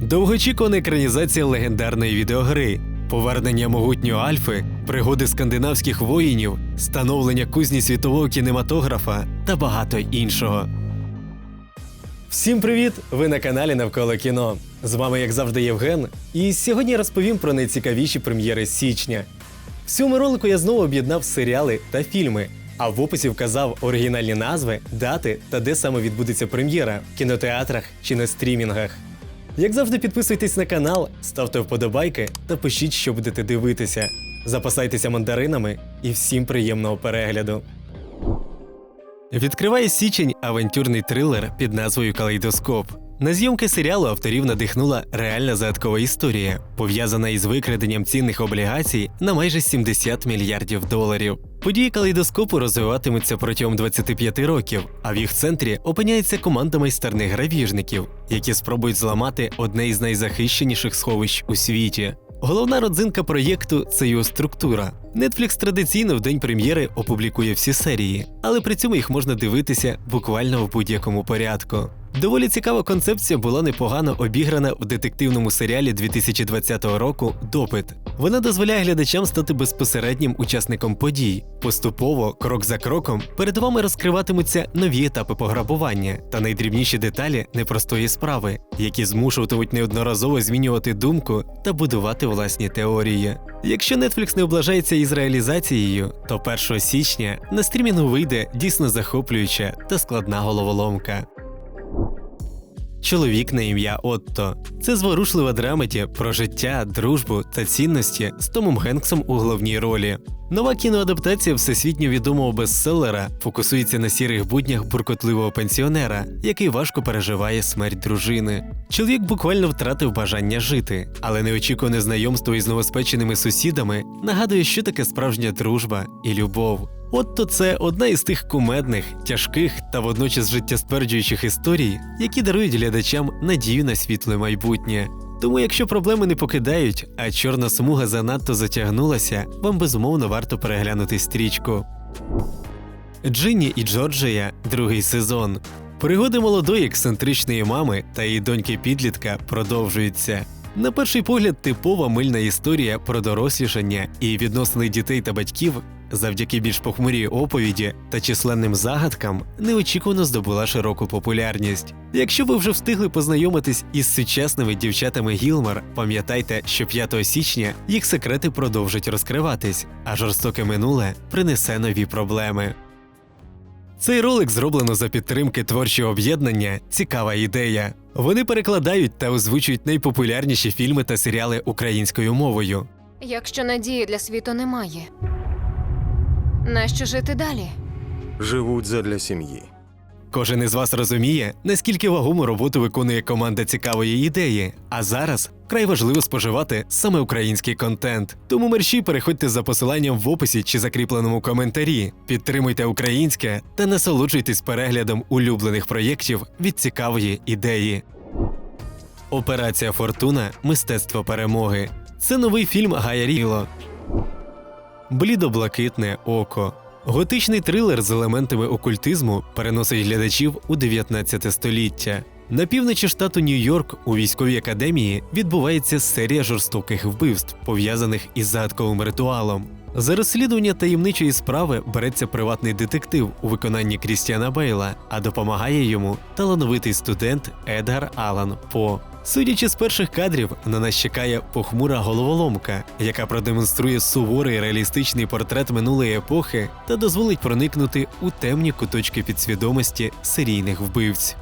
Довгоочікувана екранізація легендарної відеогри, повернення могутнього Альфи, пригоди скандинавських воїнів, становлення кузні світового кінематографа та багато іншого. Всім привіт! Ви на каналі Навколо кіно. З вами, як завжди, Євген. І сьогодні розповім про найцікавіші прем'єри січня. В цьому ролику я знову об'єднав серіали та фільми, а в описі вказав оригінальні назви, дати та де саме відбудеться прем'єра в кінотеатрах чи на стрімінгах. Як завжди, підписуйтесь на канал, ставте вподобайки та пишіть, що будете дивитися. Запасайтеся мандаринами і всім приємного перегляду. Відкриває січень авантюрний трилер під назвою Калейдоскоп. На зйомки серіалу авторів надихнула реальна загадкова історія, пов'язана із викраденням цінних облігацій на майже 70 мільярдів доларів. Події калейдоскопу розвиватимуться протягом 25 років, а в їх центрі опиняється команда майстерних гравіжників, які спробують зламати одне із найзахищеніших сховищ у світі. Головна родзинка проєкту це його структура. Netflix традиційно в день прем'єри опублікує всі серії, але при цьому їх можна дивитися буквально в будь-якому порядку. Доволі цікава концепція була непогано обіграна в детективному серіалі 2020 року Допит. Вона дозволяє глядачам стати безпосереднім учасником подій. Поступово, крок за кроком, перед вами розкриватимуться нові етапи пограбування та найдрібніші деталі непростої справи, які змушуватимуть неодноразово змінювати думку та будувати власні теорії. Якщо Netflix не облажається із реалізацією, то 1 січня на стрімінгу вийде дійсно захоплююча та складна головоломка. Чоловік на ім'я Отто. Це зворушлива драматі про життя, дружбу та цінності з Томом Генксом у головній ролі. Нова кіноадаптація всесвітньо відомого бестселера фокусується на сірих буднях буркотливого пенсіонера, який важко переживає смерть дружини. Чоловік буквально втратив бажання жити, але неочікуване знайомство із новоспеченими сусідами нагадує, що таке справжня дружба і любов. Отто це одна із тих кумедних, тяжких та водночас життєстверджуючих історій, які дарують глядачам надію на світле майбутнє. Тому, якщо проблеми не покидають, а чорна смуга занадто затягнулася, вам безумовно варто переглянути стрічку. Джинні і Джорджія другий сезон. Пригоди молодої ексцентричної мами та її доньки підлітка продовжуються. На перший погляд, типова мильна історія про дорослішання і відносини дітей та батьків завдяки більш похмурій оповіді та численним загадкам неочікувано здобула широку популярність. Якщо ви вже встигли познайомитись із сучасними дівчатами Гілмар, пам'ятайте, що 5 січня їх секрети продовжать розкриватись, а жорстоке минуле принесе нові проблеми. Цей ролик зроблено за підтримки творчого об'єднання Цікава ідея. Вони перекладають та озвучують найпопулярніші фільми та серіали українською мовою. Якщо надії для світу немає, нащо жити далі? живуть задля сім'ї. Кожен із вас розуміє, наскільки вагому роботу виконує команда цікавої ідеї. А зараз вкрай важливо споживати саме український контент. Тому мерщій переходьте за посиланням в описі чи закріпленому коментарі. Підтримуйте українське та насолоджуйтесь переглядом улюблених проєктів від цікавої ідеї. Операція Фортуна Мистецтво перемоги. Це новий фільм Гая Ріло. Блідо-блакитне око. Готичний трилер з елементами окультизму переносить глядачів у 19 століття. На півночі штату Нью-Йорк у військовій академії відбувається серія жорстоких вбивств, пов'язаних із загадковим ритуалом. За розслідування таємничої справи береться приватний детектив у виконанні Крістіана Бейла, а допомагає йому талановитий студент Едгар Алан По. Судячи з перших кадрів, на нас чекає похмура головоломка, яка продемонструє суворий реалістичний портрет минулої епохи та дозволить проникнути у темні куточки підсвідомості серійних вбивць.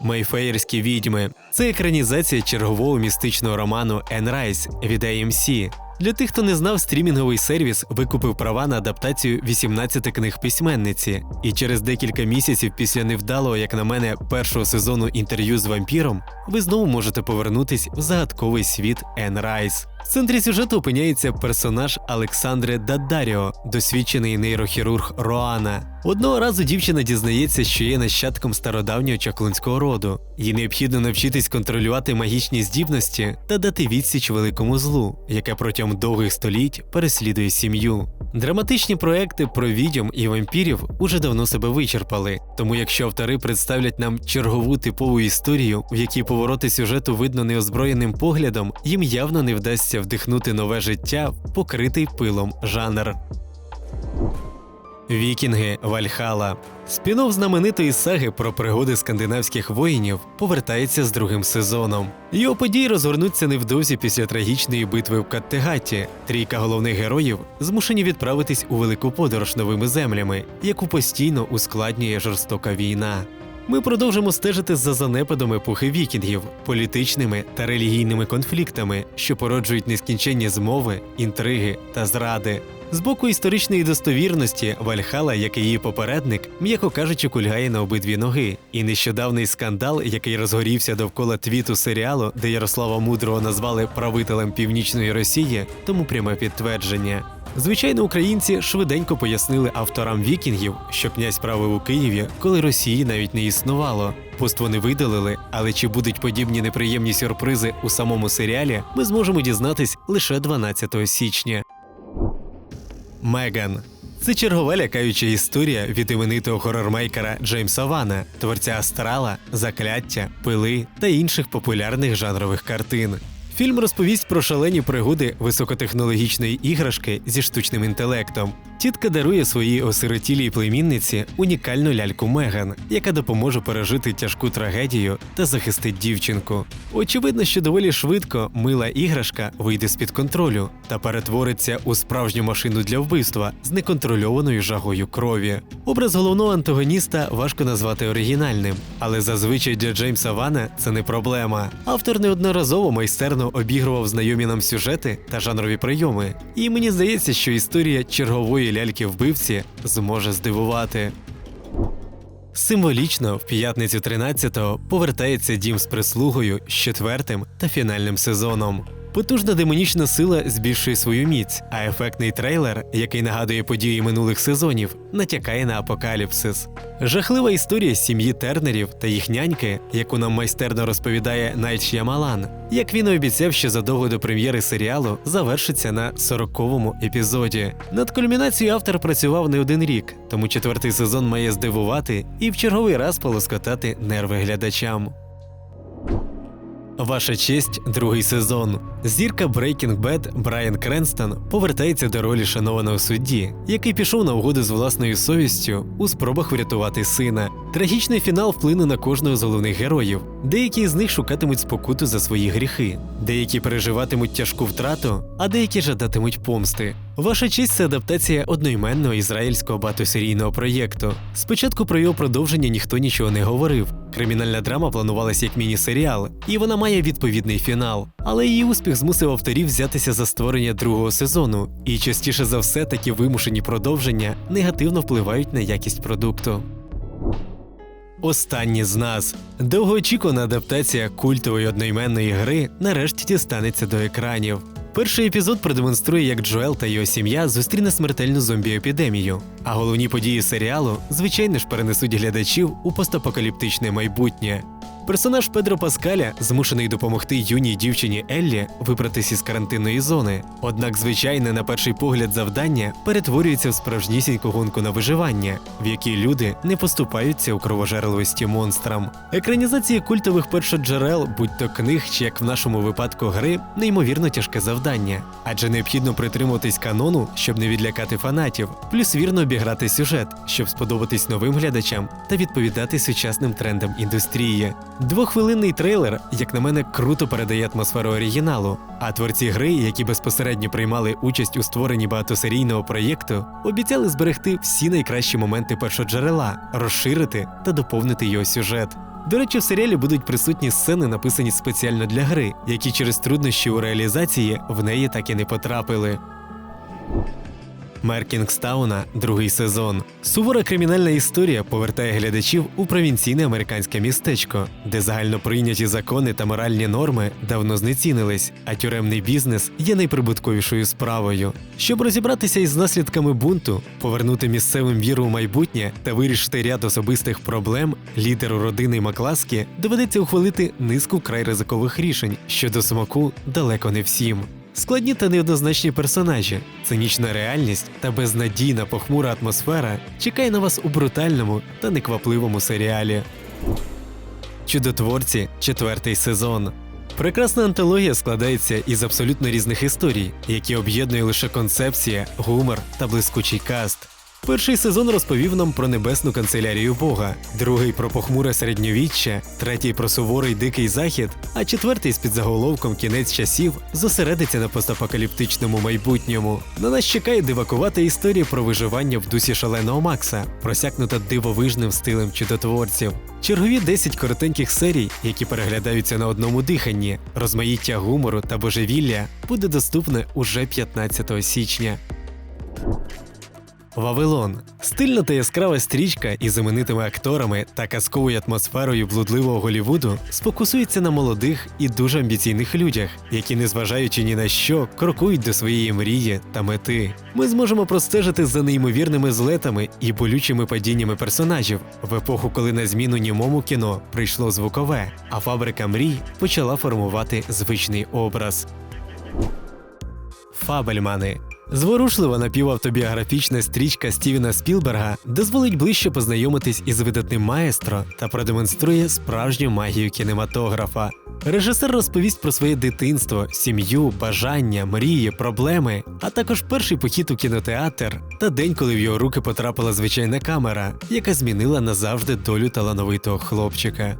Мейфеєрські відьми це екранізація чергового містичного роману Енрайс від AMC. Для тих, хто не знав, стрімінговий сервіс викупив права на адаптацію 18 книг письменниці, і через декілька місяців після невдалого, як на мене, першого сезону інтерв'ю з вампіром, ви знову можете повернутись в загадковий світ Енн Райс. В центрі сюжету опиняється персонаж Олександре Дадаріо, досвідчений нейрохірург Роана. Одного разу дівчина дізнається, що є нащадком стародавнього чаклунського роду. Їй необхідно навчитись контролювати магічні здібності та дати відсіч великому злу, яке протягом довгих століть переслідує сім'ю. Драматичні проекти про відьом і вампірів уже давно себе вичерпали. Тому, якщо автори представлять нам чергову типову історію, в якій повороти сюжету видно неозброєним поглядом, їм явно не вдасться вдихнути нове життя покритий пилом жанр. Вікінги Вальхала. Спінов знаменитої саги про пригоди скандинавських воїнів повертається з другим сезоном. Його події розгорнуться невдовзі після трагічної битви в Каттегаті. Трійка головних героїв змушені відправитись у велику подорож новими землями, яку постійно ускладнює жорстока війна. Ми продовжимо стежити за занепадом епохи вікінгів, політичними та релігійними конфліктами, що породжують нескінченні змови, інтриги та зради. З боку історичної достовірності Вальхала, як і її попередник, м'яко кажучи, кульгає на обидві ноги. І нещодавний скандал, який розгорівся довкола твіту серіалу, де Ярослава Мудрого назвали правителем північної Росії, тому пряме підтвердження. Звичайно, українці швиденько пояснили авторам вікінгів, що князь правив у Києві, коли Росії навіть не існувало. Пост вони видалили, але чи будуть подібні неприємні сюрпризи у самому серіалі, ми зможемо дізнатись лише 12 січня. Меган. Це чергова лякаюча історія від іменитого хорормейкера Джеймса Вана, творця Астрала, Закляття, Пили та інших популярних жанрових картин. Фільм розповість про шалені пригоди високотехнологічної іграшки зі штучним інтелектом. Тітка дарує своїй осиротілій племінниці унікальну ляльку Меган, яка допоможе пережити тяжку трагедію та захистить дівчинку. Очевидно, що доволі швидко мила іграшка вийде з-під контролю та перетвориться у справжню машину для вбивства з неконтрольованою жагою крові. Образ головного антагоніста важко назвати оригінальним, але зазвичай для Джеймса Вана це не проблема. Автор неодноразово майстерно обігрував знайомі нам сюжети та жанрові прийоми. І мені здається, що історія чергової ляльки вбивці зможе здивувати. Символічно в п'ятницю 13-го повертається дім з прислугою з четвертим та фінальним сезоном. Потужна демонічна сила збільшує свою міць, а ефектний трейлер, який нагадує події минулих сезонів, натякає на апокаліпсис. Жахлива історія сім'ї Тернерів та їх няньки, яку нам майстерно розповідає Найт Ш'ямалан, як він обіцяв, що задовго до прем'єри серіалу завершиться на 40-му епізоді. Над кульмінацією автор працював не один рік, тому четвертий сезон має здивувати і в черговий раз полоскотати нерви глядачам. Ваша честь, другий сезон. Зірка Breaking Bad Брайан Кренстон повертається до ролі шанованого судді, який пішов на угоду з власною совістю у спробах врятувати сина. Трагічний фінал вплине на кожного з головних героїв. Деякі з них шукатимуть спокуту за свої гріхи, деякі переживатимуть тяжку втрату, а деякі жадатимуть помсти. Ваша честь це адаптація одноіменного ізраїльського багатосерійного проєкту. Спочатку про його продовження ніхто нічого не говорив. Кримінальна драма планувалася як міні-серіал, і вона має відповідний фінал. Але її успіх змусив авторів взятися за створення другого сезону, і частіше за все такі вимушені продовження негативно впливають на якість продукту. Останні з нас довгоочікувана адаптація культової одноіменної гри нарешті дістанеться до екранів. Перший епізод продемонструє, як Джоел та його сім'я зустріне смертельну зомбі-епідемію. А головні події серіалу, звичайно ж, перенесуть глядачів у постапокаліптичне майбутнє. Персонаж Педро Паскаля змушений допомогти юній дівчині Еллі вибратися із карантинної зони. Однак, звичайне, на перший погляд, завдання перетворюється в справжнісіньку гонку на виживання, в якій люди не поступаються у кровожерливості монстрам. Екранізації культових першоджерел, будь то книг чи як в нашому випадку гри, неймовірно тяжке завдання, адже необхідно притримуватись канону, щоб не відлякати фанатів, плюс вірно обіграти сюжет, щоб сподобатись новим глядачам та відповідати сучасним трендам індустрії. Двохвилинний трейлер, як на мене, круто передає атмосферу оригіналу. А творці гри, які безпосередньо приймали участь у створенні багатосерійного проєкту, обіцяли зберегти всі найкращі моменти першоджерела, розширити та доповнити його сюжет. До речі, в серіалі будуть присутні сцени, написані спеціально для гри, які через труднощі у реалізації в неї так і не потрапили. Мер Кінгстауна, другий сезон. Сувора кримінальна історія повертає глядачів у провінційне американське містечко, де загальноприйняті закони та моральні норми давно знецінились, а тюремний бізнес є найприбутковішою справою. Щоб розібратися із наслідками бунту, повернути місцевим віру у майбутнє та вирішити ряд особистих проблем, лідеру родини Макласкі доведеться ухвалити низку край ризикових рішень, що до смаку далеко не всім. Складні та неоднозначні персонажі, цинічна реальність та безнадійна похмура атмосфера чекає на вас у брутальному та неквапливому серіалі. Чудотворці четвертий сезон. Прекрасна антологія складається із абсолютно різних історій, які об'єднує лише концепція, гумор та блискучий каст. Перший сезон розповів нам про небесну канцелярію Бога, другий про похмуре середньовіччя, третій про суворий дикий захід, а четвертий з підзаголовком Кінець часів зосередиться на постапокаліптичному майбутньому. На нас чекає дивакувата історія про виживання в дусі шаленого Макса, просякнута дивовижним стилем чудотворців. Чергові 10 коротеньких серій, які переглядаються на одному диханні, розмаїття гумору та божевілля буде доступне уже 15 січня. Вавилон стильна та яскрава стрічка із іменитими акторами та казковою атмосферою блудливого Голівуду спокусується на молодих і дуже амбіційних людях, які, незважаючи ні на що, крокують до своєї мрії та мети. Ми зможемо простежити за неймовірними злетами і болючими падіннями персонажів в епоху, коли на зміну німому кіно прийшло звукове, а фабрика мрій почала формувати звичний образ. Фабельмани. Зворушлива напівавтобіографічна стрічка Стівена Спілберга дозволить ближче познайомитись із видатним маестро та продемонструє справжню магію кінематографа. Режисер розповість про своє дитинство, сім'ю, бажання, мрії, проблеми, а також перший похід у кінотеатр та день, коли в його руки потрапила звичайна камера, яка змінила назавжди долю талановитого хлопчика.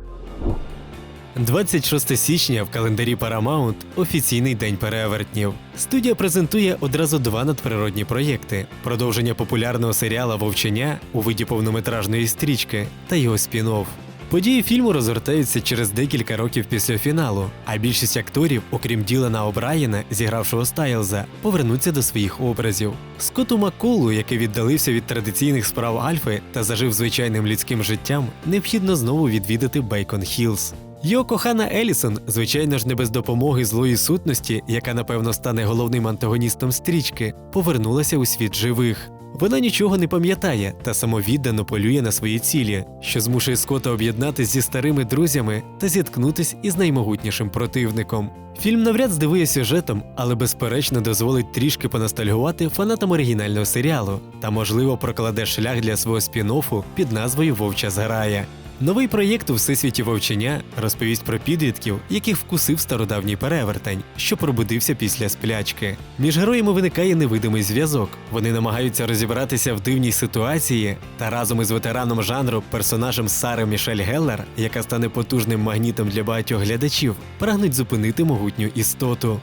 26 січня в календарі Paramount – офіційний день перевертнів. Студія презентує одразу два надприродні проєкти: продовження популярного серіала Вовчення у виді повнометражної стрічки та його спін-офф. Події фільму розгортаються через декілька років після фіналу, а більшість акторів, окрім Ділана О'Брайена, зігравшого Стайлза, повернуться до своїх образів. Скотту Макколу, який віддалився від традиційних справ Альфи та зажив звичайним людським життям, необхідно знову відвідати Бейкон Хілз. Його кохана Елісон, звичайно ж, не без допомоги злої сутності, яка напевно стане головним антагоністом стрічки, повернулася у світ живих. Вона нічого не пам'ятає та самовіддано полює на свої цілі, що змушує Скотта об'єднатися зі старими друзями та зіткнутись із наймогутнішим противником. Фільм навряд здивує сюжетом, але безперечно дозволить трішки поностальгувати фанатам оригінального серіалу та, можливо, прокладе шлях для свого спін-оффу під назвою Вовча зграя. Новий проєкт у всесвіті вовчення розповість про підлітків, яких вкусив стародавній перевертень, що пробудився після сплячки. Між героями виникає невидимий зв'язок. Вони намагаються розібратися в дивній ситуації, та разом із ветераном жанру, персонажем Сари Мішель Геллер, яка стане потужним магнітом для багатьох глядачів, прагнуть зупинити могутню істоту.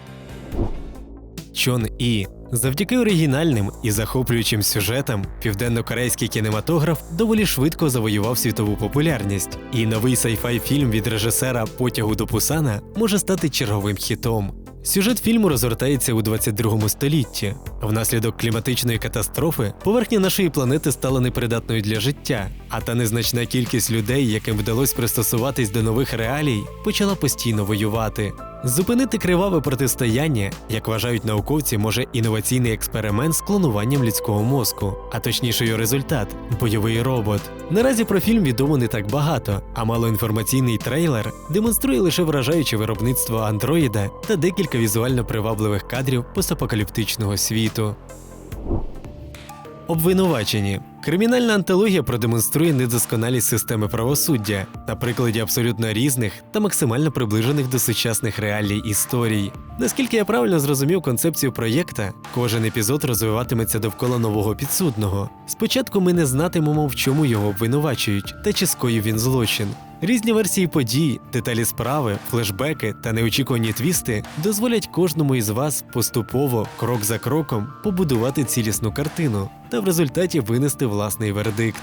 Чон І. Завдяки оригінальним і захоплюючим сюжетам, південно-корейський кінематограф доволі швидко завоював світову популярність, і новий сайфай фільм від режисера Потягу до Пусана може стати черговим хітом. Сюжет фільму розгортається у 22 столітті. Внаслідок кліматичної катастрофи поверхня нашої планети стала непридатною для життя, а та незначна кількість людей, яким вдалося пристосуватись до нових реалій, почала постійно воювати. Зупинити криваве протистояння, як вважають науковці, може інноваційний експеримент з клонуванням людського мозку, а точніше його результат бойовий робот. Наразі про фільм відомо не так багато, а малоінформаційний трейлер демонструє лише вражаюче виробництво андроїда та декілька візуально привабливих кадрів постапокаліптичного світу. Обвинувачені. Кримінальна антологія продемонструє недосконалість системи правосуддя на прикладі абсолютно різних та максимально приближених до сучасних реалій історій. Наскільки я правильно зрозумів концепцію проєкта, кожен епізод розвиватиметься довкола нового підсудного. Спочатку ми не знатимемо, в чому його обвинувачують та чи скоїв він злочин. Різні версії подій, деталі справи, флешбеки та неочікувані твісти дозволять кожному із вас поступово, крок за кроком, побудувати цілісну картину та в результаті винести власний вердикт.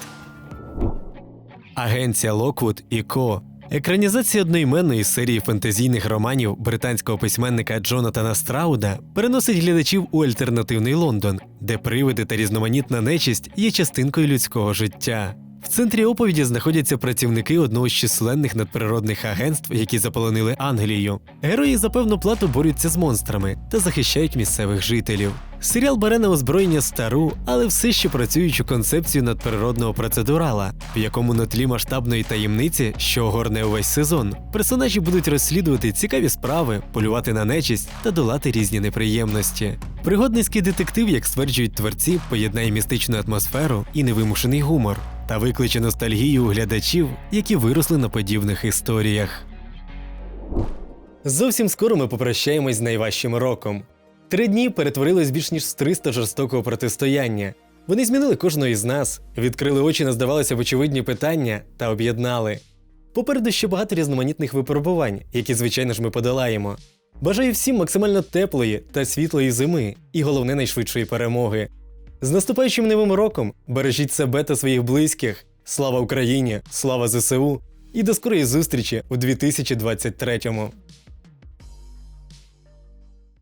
Агенція Локвуд і Ко. Екранізація одноіменної серії фентезійних романів британського письменника Джонатана Страуда переносить глядачів у альтернативний Лондон, де привиди та різноманітна нечисть є частинкою людського життя. В центрі оповіді знаходяться працівники одного з численних надприродних агентств, які заполонили Англію. Герої за певну плату борються з монстрами та захищають місцевих жителів. Серіал бере на озброєння стару, але все ще працюючу концепцію надприродного процедурала, в якому на тлі масштабної таємниці, що огорне увесь сезон, персонажі будуть розслідувати цікаві справи, полювати на нечисть та долати різні неприємності. Пригодницький детектив, як стверджують творці, поєднає містичну атмосферу і невимушений гумор та викличе ностальгію у глядачів, які виросли на подібних історіях. Зовсім скоро ми попрощаємось з найважчим роком. Три дні перетворились більш ніж з 300 жорстокого протистояння. Вони змінили кожного із нас, відкрили очі на здавалося б очевидні питання та об'єднали. Попереду ще багато різноманітних випробувань, які, звичайно ж, ми подолаємо. Бажаю всім максимально теплої та світлої зими і головне найшвидшої перемоги. З наступаючим новим роком бережіть себе та своїх близьких. Слава Україні! Слава ЗСУ! І до скорої зустрічі у 2023-му!